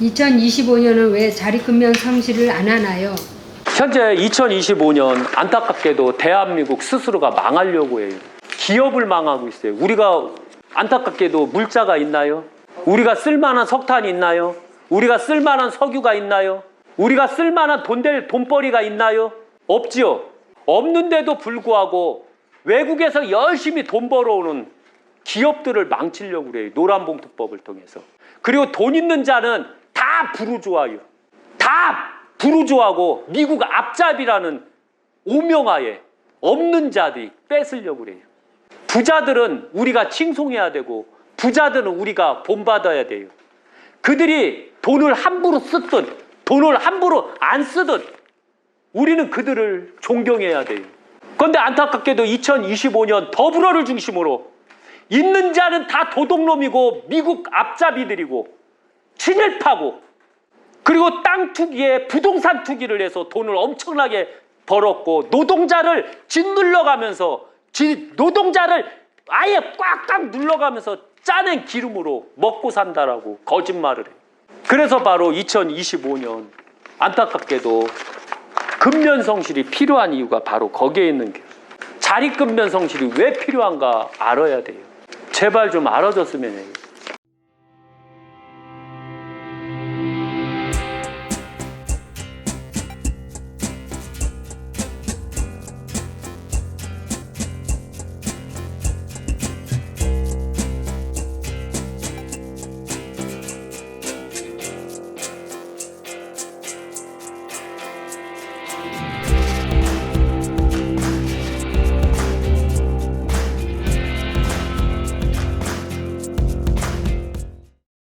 (2025년은) 왜 자리근면 상실을 안 하나요? 현재 2025년 안타깝게도 대한민국 스스로가 망하려고 해요. 기업을 망하고 있어요. 우리가 안타깝게도 물자가 있나요? 우리가 쓸만한 석탄이 있나요? 우리가 쓸만한 석유가 있나요? 우리가 쓸만한 돈 될 돈벌이가 있나요? 없지요. 없는데도 불구하고 외국에서 열심히 돈 벌어오는 기업들을 망치려고 그래요. 노란봉투법을 통해서. 그리고 돈 있는 자는 다 부르주아요. 다 부르주아고 미국 앞잡이라는 오명하에 없는 자들이 뺏으려고 그래요. 부자들은 우리가 칭송해야 되고 부자들은 우리가 본받아야 돼요. 그들이 돈을 함부로 쓰든 돈을 함부로 안 쓰든 우리는 그들을 존경해야 돼요. 그런데 안타깝게도 2025년 더불어를 중심으로 있는 자는 다 도둑놈이고 미국 앞잡이들이고 친일파고 그리고 땅 투기에 부동산 투기를 해서 돈을 엄청나게 벌었고 노동자를 짓눌러가면서 지- 노동자를 아예 꽉꽉 눌러가면서 짜낸 기름으로 먹고 산다라고 거짓말을 해요. 그래서 바로 2025년 안타깝게도 근면 성실이 필요한 이유가 바로 거기에 있는 게 자립 근면 성실이 왜 필요한가 알아야 돼요. 제발 좀 알아줬으면 해요.